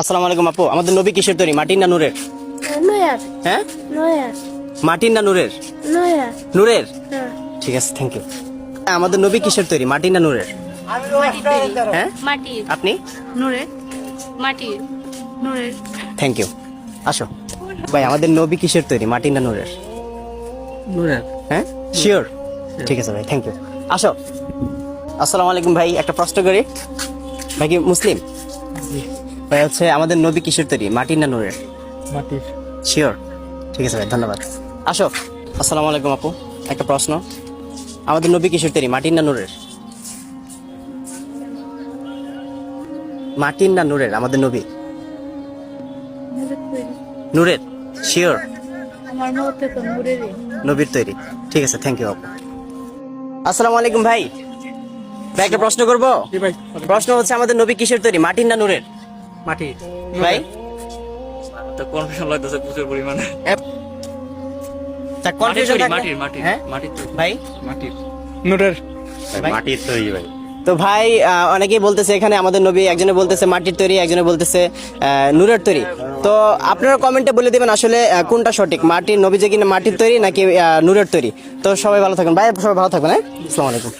আসসালামু আলাইকুম আপু আমাদের নবী কিসের তৈরি? মাটির না নূরের? নয়ার। হ্যাঁ? নয়ার। মাটির না নূরের? নয়ার। নূরের? হ্যাঁ। ঠিক আছে থ্যাংক ইউ আমাদের নবী কিসের তৈরি? মাটির না নূরের? হ্যাঁ? মাটির। আপনি? নূরের। মাটির। নূরের। থ্যাংক ইউ আসো। ভাই আমাদের নবী কিসের তৈরি? মাটির না নূরের? নুরের। হ্যাঁ? শিওর ঠিক আছে ভাই থ্যাংক ইউ আসো। আসসালামু আলাইকুম ভাই একটা প্রশ্ন করি। ভাই কি মুসলিম? ভাই হচ্ছে আমাদের নবী কিসের তৈরি মাটির না নূরের? মাটির। শিওর ঠিক আছে ভাই ধন্যবাদ। আসো আসসালামু আলাইকুম আপু একটা প্রশ্ন। আমাদের নবী কিশোর তৈরি মাটির না নূরের? মাটির না নূরের আমাদের নবী? নূরের শিওর নবীর তৈরি ঠিক আছে থ্যাংক ইউ আপু। আসসালামু আলাইকুম ভাই। ভাই একটা প্রশ্ন করব? প্রশ্ন হচ্ছে আমাদের নবী কিশোর তৈরি মাটির না নূরের? মাটির ভাই? তো কনফিউশন লাগতেছে প্রচুর পরিমাণে। তা কনফিউশন মাটির মাটির হ্যাঁ? মাটির ভাই? মাটির। নুরের মাটির তৈরি ভাই। তো ভাই অনেকেই বলতেছে এখানে আমাদের নবী একজনে বলতেছে মাটির তৈরি একজনে বলতেছে নূরের তৈরি। তো আপনারা কমেন্টে বলে দিবেন আসলে কোনটা সঠিক মাটির নবী যে কিনা মাটির তৈরি নাকি নূরের তৈরি। তো সবাই ভালো থাকবেন। ভাই সবাই ভালো থাকবেন হ্যাঁ? আসসালামু আলাইকুম।